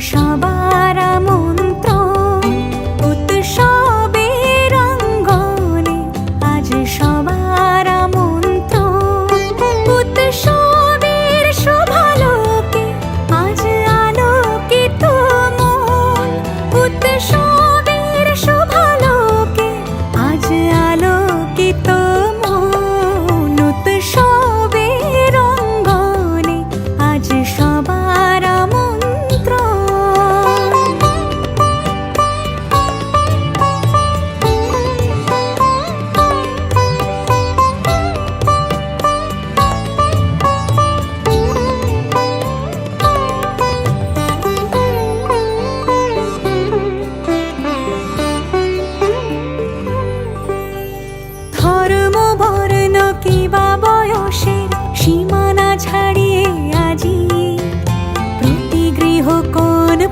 সবার মন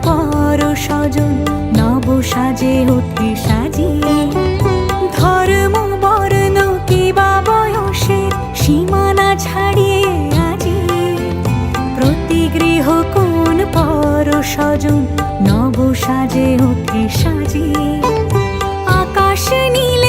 পর স্বজন নব সাজে, অতি ধর্ম, বর্ণ বয়সের সীমানা ছাড়িয়ে আজি। প্রতি গৃহ কোন পর স্বজন নব সাজে, অতি সাজি আকাশ নীলে